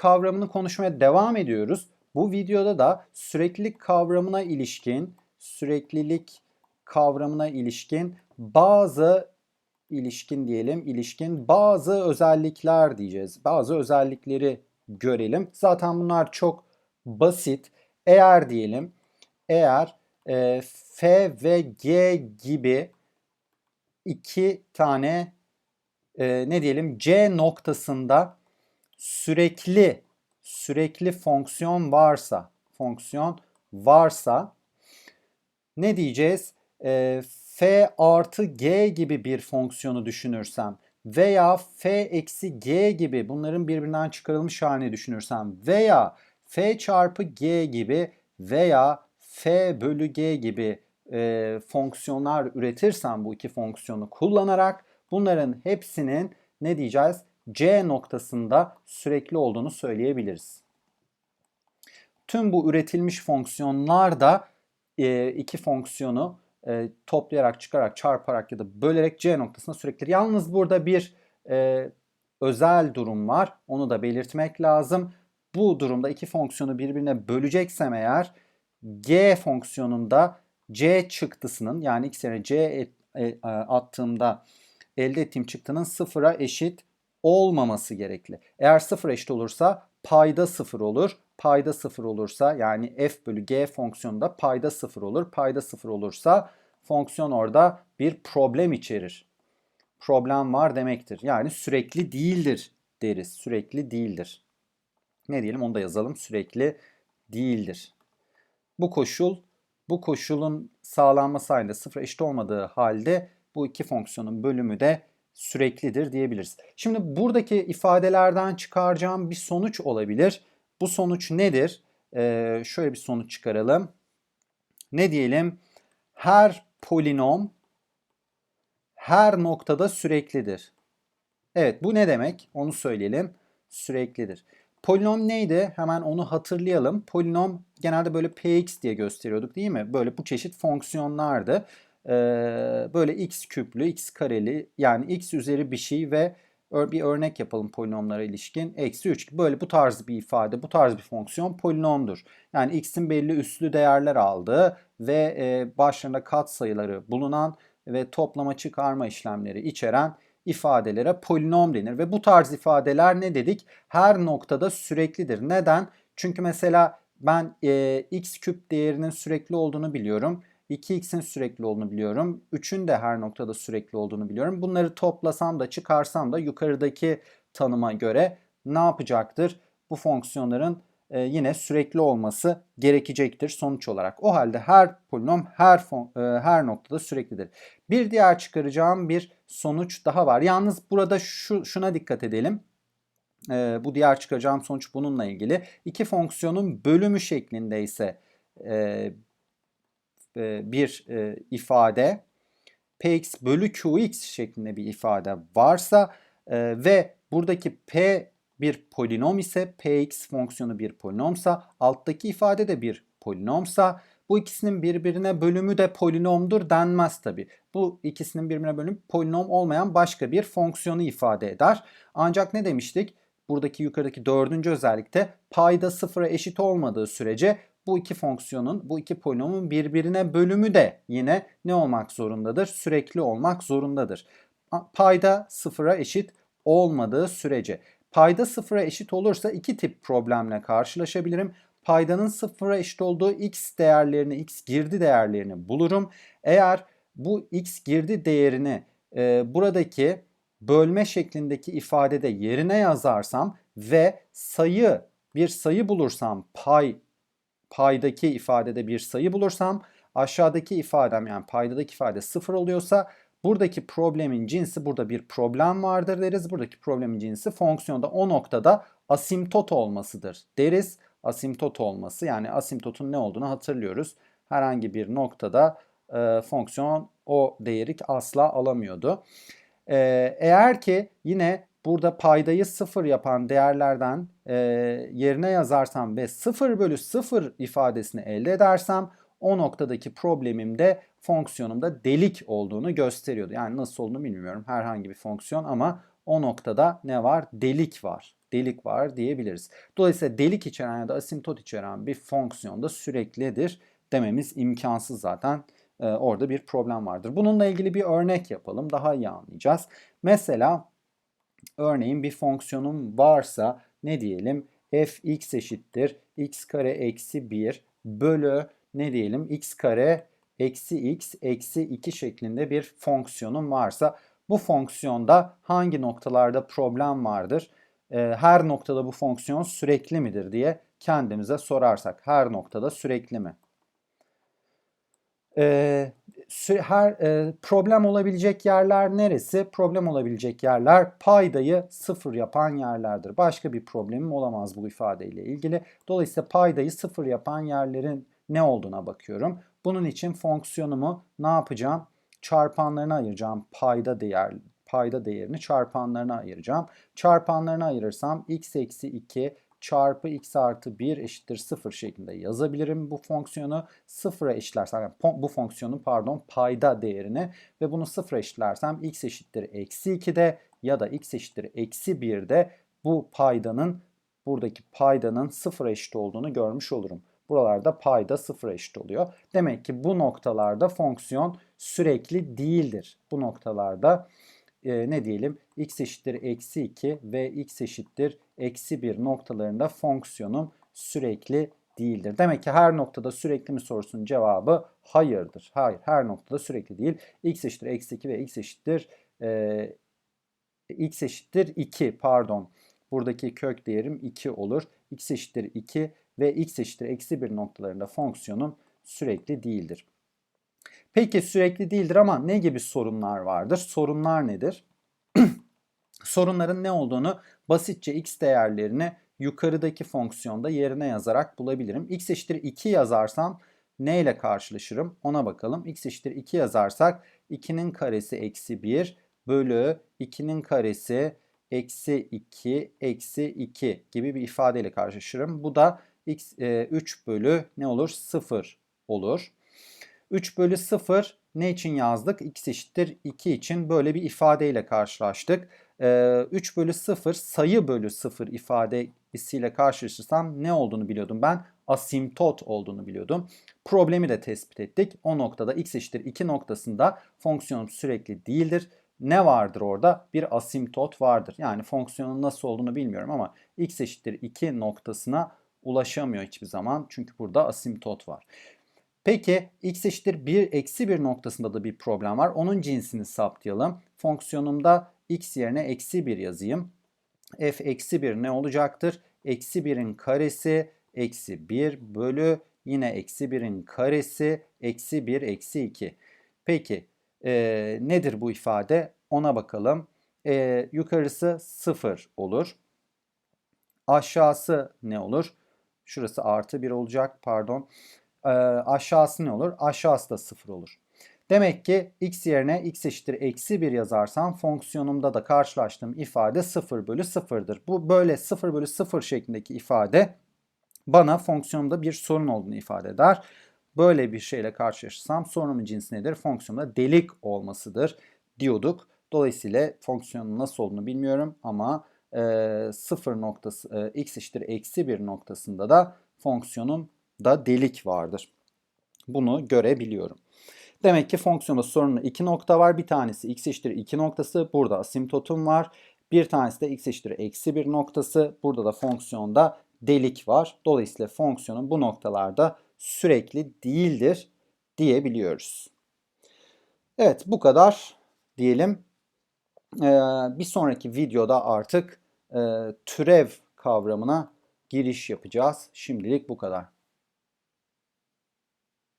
kavramını konuşmaya devam ediyoruz. Bu videoda da süreklilik kavramına ilişkin, süreklilik kavramına ilişkin bazı ilişkin diyelim, ilişkin bazı özellikler diyeceğiz. Bazı özellikleri görelim. Zaten bunlar çok basit. Eğer diyelim, eğer e, F ve G gibi iki tane e, ne diyelim C noktasında sürekli sürekli fonksiyon varsa fonksiyon varsa ne diyeceğiz? E, f artı g gibi bir fonksiyonu düşünürsem veya f eksi g gibi bunların birbirinden çıkarılmış halini düşünürsem veya f çarpı g gibi veya f bölü g gibi e, fonksiyonlar üretirsem bu iki fonksiyonu kullanarak bunların hepsinin ne diyeceğiz? C noktasında sürekli olduğunu söyleyebiliriz. Tüm bu üretilmiş fonksiyonlar da e, iki fonksiyonu e, toplayarak, çıkarak, çarparak ya da bölerek C noktasına sürekli. Yalnız burada bir e, özel durum var. Onu da belirtmek lazım. Bu durumda iki fonksiyonu birbirine böleceksem eğer G fonksiyonunda C çıktısının yani x yerine C attığımda elde ettiğim çıktının sıfıra eşit olmaması gerekli. Eğer sıfır eşit olursa payda sıfır olur. Payda sıfır olursa yani f bölü g fonksiyonunda payda sıfır olur. Payda sıfır olursa fonksiyon orada bir problem içerir. Problem var demektir. Yani sürekli değildir deriz. Sürekli değildir. Ne diyelim onu da yazalım. Sürekli değildir. Bu koşul bu koşulun sağlanması halinde sıfır eşit olmadığı halde bu iki fonksiyonun bölümü de süreklidir diyebiliriz. Şimdi buradaki ifadelerden çıkaracağım bir sonuç olabilir. Bu sonuç nedir? Ee, şöyle bir sonuç çıkaralım. Ne diyelim? Her polinom her noktada süreklidir. Evet bu ne demek? Onu söyleyelim. Süreklidir. Polinom neydi? Hemen onu hatırlayalım. Polinom genelde böyle px diye gösteriyorduk değil mi? Böyle bu çeşit fonksiyonlardı böyle x küplü, x kareli yani x üzeri bir şey ve bir örnek yapalım polinomlara ilişkin. Eksi 3 böyle bu tarz bir ifade, bu tarz bir fonksiyon polinomdur. Yani x'in belli üslü değerler aldığı ve e, başlarında kat sayıları bulunan ve toplama çıkarma işlemleri içeren ifadelere polinom denir. Ve bu tarz ifadeler ne dedik? Her noktada süreklidir. Neden? Çünkü mesela ben e, x küp değerinin sürekli olduğunu biliyorum 2x'in sürekli olduğunu biliyorum. 3'ün de her noktada sürekli olduğunu biliyorum. Bunları toplasam da çıkarsam da yukarıdaki tanıma göre ne yapacaktır? Bu fonksiyonların e, yine sürekli olması gerekecektir sonuç olarak. O halde her polinom her fon, e, her noktada süreklidir. Bir diğer çıkaracağım bir sonuç daha var. Yalnız burada şu şuna dikkat edelim. E, bu diğer çıkaracağım sonuç bununla ilgili. İki fonksiyonun bölümü şeklinde ise e, e, bir e, ifade px bölü qx şeklinde bir ifade varsa e, ve buradaki p bir polinom ise px fonksiyonu bir polinomsa alttaki ifade de bir polinomsa bu ikisinin birbirine bölümü de polinomdur denmez tabi. Bu ikisinin birbirine bölümü polinom olmayan başka bir fonksiyonu ifade eder. Ancak ne demiştik? Buradaki yukarıdaki dördüncü özellikte payda sıfıra eşit olmadığı sürece bu iki fonksiyonun, bu iki polinomun birbirine bölümü de yine ne olmak zorundadır? Sürekli olmak zorundadır. Payda sıfıra eşit olmadığı sürece. Payda sıfıra eşit olursa iki tip problemle karşılaşabilirim. Paydanın sıfıra eşit olduğu x değerlerini, x girdi değerlerini bulurum. Eğer bu x girdi değerini e, buradaki bölme şeklindeki ifadede yerine yazarsam ve sayı bir sayı bulursam pay paydaki ifadede bir sayı bulursam aşağıdaki ifadem yani paydadaki ifade sıfır oluyorsa buradaki problemin cinsi burada bir problem vardır deriz. Buradaki problemin cinsi fonksiyonda o noktada asimtot olmasıdır deriz. Asimtot olması yani asimtotun ne olduğunu hatırlıyoruz. Herhangi bir noktada e, fonksiyon o değeri asla alamıyordu. E, eğer ki yine burada paydayı sıfır yapan değerlerden e, yerine yazarsam ve 0 bölü 0 ifadesini elde edersem o noktadaki problemimde fonksiyonumda delik olduğunu gösteriyordu. Yani nasıl olduğunu bilmiyorum herhangi bir fonksiyon ama o noktada ne var? Delik var. delik var diyebiliriz. Dolayısıyla delik içeren ya da asimtot içeren bir fonksiyon da süreklidir dememiz imkansız zaten. Ee, orada bir problem vardır. Bununla ilgili bir örnek yapalım. Daha iyi anlayacağız. Mesela örneğin bir fonksiyonum varsa ne diyelim? fx eşittir x kare eksi 1 bölü ne diyelim x kare eksi x eksi 2 şeklinde bir fonksiyonum varsa bu fonksiyonda hangi noktalarda problem vardır? Her noktada bu fonksiyon sürekli midir diye kendimize sorarsak her noktada sürekli mi? Ee, her e, problem olabilecek yerler neresi? Problem olabilecek yerler paydayı sıfır yapan yerlerdir. Başka bir problemim olamaz bu ifadeyle ilgili. Dolayısıyla paydayı sıfır yapan yerlerin ne olduğuna bakıyorum. Bunun için fonksiyonumu ne yapacağım? Çarpanlarına ayıracağım payda değer payda değerini çarpanlarına ayıracağım. Çarpanlarına ayırırsam x eksi 2 çarpı x artı 1 eşittir 0 şeklinde yazabilirim bu fonksiyonu. Sıfıra eşitlersem yani bu fonksiyonun pardon payda değerini ve bunu sıfıra eşitlersem x eşittir eksi 2'de ya da x eşittir eksi 1'de bu paydanın buradaki paydanın sıfıra eşit olduğunu görmüş olurum. Buralarda payda sıfıra eşit oluyor. Demek ki bu noktalarda fonksiyon sürekli değildir. Bu noktalarda e, ne diyelim x eşittir eksi 2 ve x eşittir eksi 1 noktalarında fonksiyonum sürekli değildir. Demek ki her noktada sürekli mi sorusunun cevabı hayırdır. Hayır her noktada sürekli değil. x eşittir eksi 2 ve x eşittir e, x eşittir 2 pardon. Buradaki kök değerim 2 olur. x eşittir 2 ve x eşittir eksi 1 noktalarında fonksiyonum sürekli değildir. Peki sürekli değildir ama ne gibi sorunlar vardır? Sorunlar nedir? Sorunların ne olduğunu basitçe x değerlerini yukarıdaki fonksiyonda yerine yazarak bulabilirim. x eşittir 2 yazarsam ne ile karşılaşırım ona bakalım. x eşittir 2 yazarsak 2'nin karesi eksi 1 bölü 2'nin karesi eksi 2 eksi 2 gibi bir ifadeyle karşılaşırım. Bu da x, e, 3 bölü ne olur? 0 olur. 3 bölü 0 ne için yazdık? x eşittir 2 için böyle bir ifadeyle karşılaştık. 3 bölü 0 sayı bölü 0 ifadesiyle karşılaşırsam ne olduğunu biliyordum ben? Asimtot olduğunu biliyordum. Problemi de tespit ettik. O noktada x eşittir 2 noktasında fonksiyonum sürekli değildir. Ne vardır orada? Bir asimtot vardır. Yani fonksiyonun nasıl olduğunu bilmiyorum ama x eşittir 2 noktasına ulaşamıyor hiçbir zaman. Çünkü burada asimtot var. Peki x eşittir 1 eksi 1 noktasında da bir problem var. Onun cinsini saptayalım. Fonksiyonumda x yerine eksi 1 yazayım. f eksi 1 ne olacaktır? Eksi 1'in karesi eksi 1 bölü yine eksi 1'in karesi eksi 1 eksi 2. Peki e, nedir bu ifade? Ona bakalım. E, yukarısı 0 olur. Aşağısı ne olur? Şurası artı 1 olacak pardon. E, aşağısı ne olur? Aşağısı da 0 olur. Demek ki x yerine x eşittir eksi 1 yazarsam fonksiyonumda da karşılaştığım ifade 0 bölü 0'dır. Bu böyle 0 bölü 0 şeklindeki ifade bana fonksiyonumda bir sorun olduğunu ifade eder. Böyle bir şeyle karşılaşırsam sorunumun cinsi nedir? Fonksiyonda delik olmasıdır diyorduk. Dolayısıyla fonksiyonun nasıl olduğunu bilmiyorum ama e, 0 noktası e, x eşittir eksi 1 noktasında da fonksiyonun da delik vardır. Bunu görebiliyorum. Demek ki fonksiyonda sorunlu iki nokta var. Bir tanesi x eşittir 2 noktası. Burada asimtotum var. Bir tanesi de x eşittir eksi 1 noktası. Burada da fonksiyonda delik var. Dolayısıyla fonksiyonun bu noktalarda sürekli değildir diyebiliyoruz. Evet bu kadar diyelim. Ee, bir sonraki videoda artık e, türev kavramına giriş yapacağız. Şimdilik bu kadar.